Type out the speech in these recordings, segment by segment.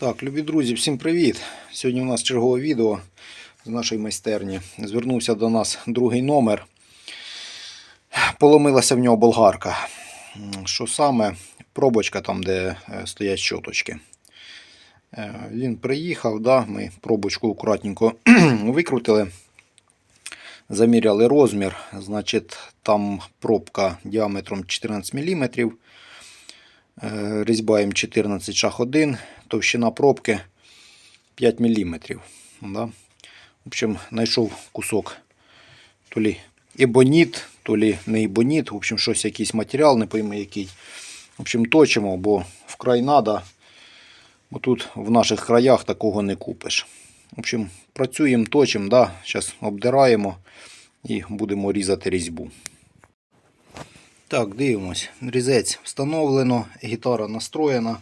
Так, любі друзі, всім привіт! Сьогодні у нас чергове відео з нашої майстерні. Звернувся до нас другий номер. Поломилася в нього болгарка. Що саме? Пробочка там, де е, стоять щоточки. Е, Він приїхав, да, ми пробочку акуратненько викрутили. Заміряли розмір. Значить, там пробка діаметром 14 мм. Е, Різьба М14 шах 1, товщина пробки 5 мм. Да? В общем, знайшов кусок то лі ебоніт, то лі не ебоніт, в общем, щось якийсь матеріал, не пойми який. В общем, точимо, бо вкрай надо, бо тут в наших краях такого не купиш. В общем, працюємо, точимо, да? зараз обдираємо і будемо різати різьбу. Так, дивимось. Різець встановлено, гітара настроєна.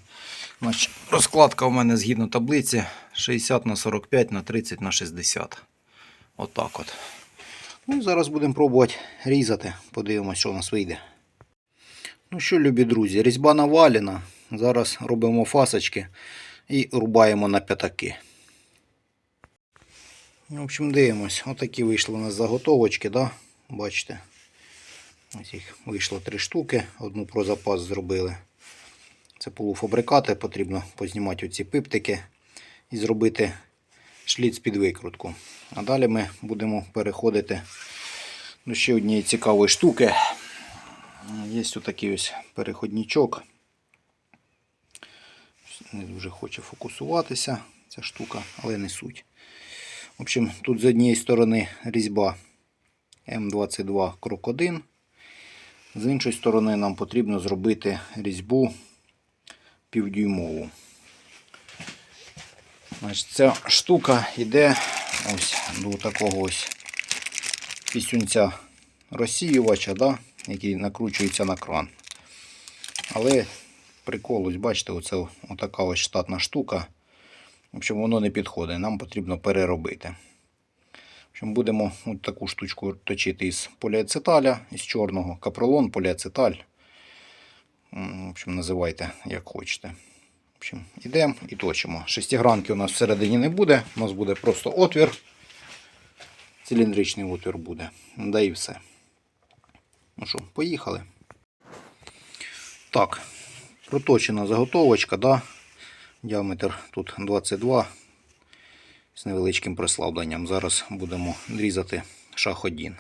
Розкладка у мене згідно таблиці 60 на 45 на 30 на 60. Отак от. Ну зараз будемо пробувати різати. Подивимось, що у нас вийде. Ну що, любі друзі, різьба навалена. Зараз робимо фасочки і рубаємо на п'ятаки. В общем, дивимось. Отакі вийшли у нас заготовочки, да? бачите. Ось їх вийшло три штуки, одну про запас зробили. Це полуфабрикати, потрібно познімати оці пиптики і зробити шліц під викрутку. А далі ми будемо переходити до ще однієї цікавої штуки. Є такий ось переходничок. Не дуже хоче фокусуватися ця штука, але не суть. В общем, тут з однієї сторони різьба М22 крок 1. З іншої сторони нам потрібно зробити різьбу півдюймову. Значить, Ця штука йде ось до такого ось пісюнця розсіювача, да, який накручується на кран. Але прикол, ось бачите, оце отака ось штатна штука. В общем, воно не підходить, нам потрібно переробити. В общем, будемо от таку штучку точити із поліацеталя, із чорного, капролон, поліацеталь. В общем, називайте як хочете. В общем, ідемо і точимо. Шестигранки у нас всередині не буде, у нас буде просто отвір. Циліндричний отвір буде. Да і все. Ну що, поїхали. Так, проточена заготовочка, да? Діаметр тут 22 з невеличким прислабленням. Зараз будемо різати шах 1.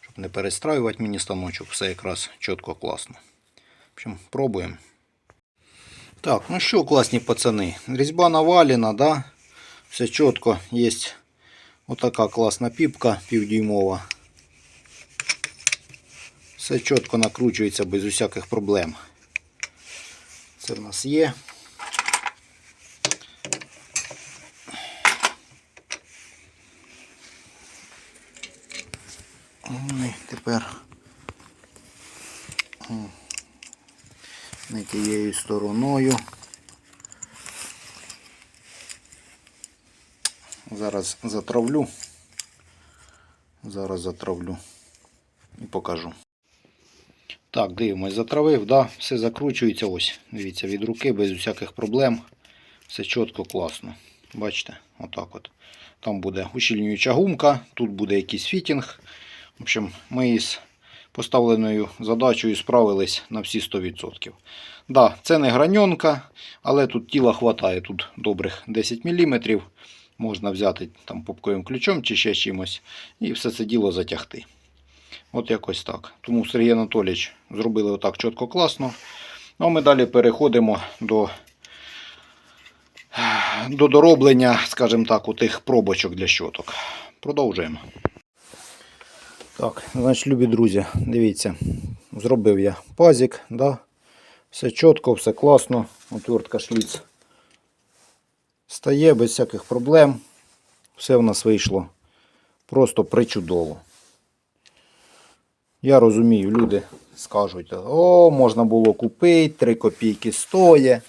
Щоб не перестраювати мені станочок, все якраз чітко класно. В общем, пробуємо. Так, ну що, класні пацани. Різьба навалена, да? Все чітко. Є отака класна піпка півдюймова. Все чітко накручується без усяких проблем. Це в нас є. Ну тепер не тією стороною. Зараз затравлю. Зараз затравлю і покажу. Так, дивимось, затравив, да, все закручується ось. Дивіться, від руки без усяких проблем. Все чітко, класно. Бачите, отак от. Там буде ущільнююча гумка, тут буде якийсь фітінг. В общем, ми із поставленою задачею справились на всі 100%. Да, це не граньонка, але тут тіла хватає. Тут добрих 10 мм. Можна взяти там попковим ключом чи ще чимось і все це діло затягти. От якось так. Тому Сергій Анатолійович зробили отак чітко класно. Ну а ми далі переходимо до, до дороблення, скажімо так, у тих пробочок для щоток. Продовжуємо. Так, значить, любі друзі, дивіться, зробив я пазик, да? все чітко, все класно, отвертка шліц стає без всяких проблем. Все в нас вийшло просто причудово. Я розумію, люди скажуть, о, можна було купити, 3 копійки стоїть.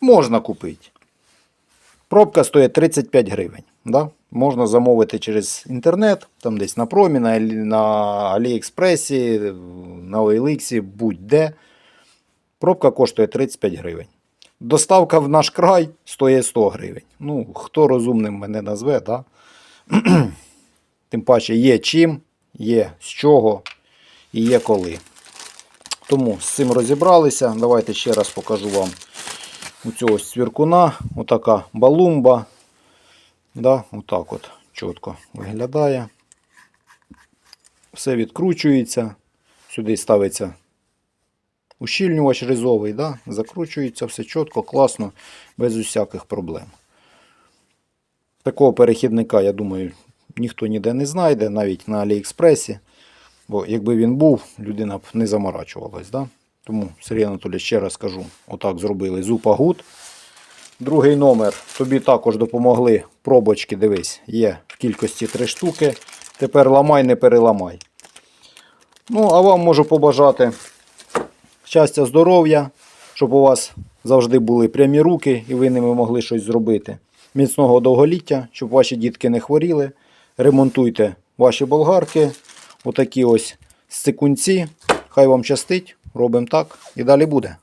Можна купити. Пробка стоїть 35 гривень. Да? Можна замовити через інтернет, там десь на промі, на, на Аліекспресі, на OLX, будь-де. Пробка коштує 35 гривень. доставка в наш край стоїть 100 гривень. Ну, хто розумним мене назве, да? Тим паче є чим, є з чого і є коли. Тому з цим розібралися. Давайте ще раз покажу вам у цього цвіркуна. Отака балумба. Да, отак от чітко виглядає. Все відкручується. Сюди ставиться ущільнювач ризовий, да? закручується все чітко, класно, без усяких проблем. Такого перехідника, я думаю, ніхто ніде не знайде, навіть на Аліекспресі. Бо якби він був, людина б не заморачувалась. Да? Тому, Сергій Анатолійович, ще раз кажу, отак зробили Зупа Гуд. Другий номер. Тобі також допомогли пробочки, дивись, є в кількості 3 штуки. Тепер ламай, не переламай. Ну, а вам можу побажати щастя, здоров'я, щоб у вас завжди були прямі руки і ви ними могли щось зробити. Міцного довголіття, щоб ваші дітки не хворіли. Ремонтуйте ваші болгарки. Отакі ось секунці. Хай вам щастить. Робимо так і далі буде.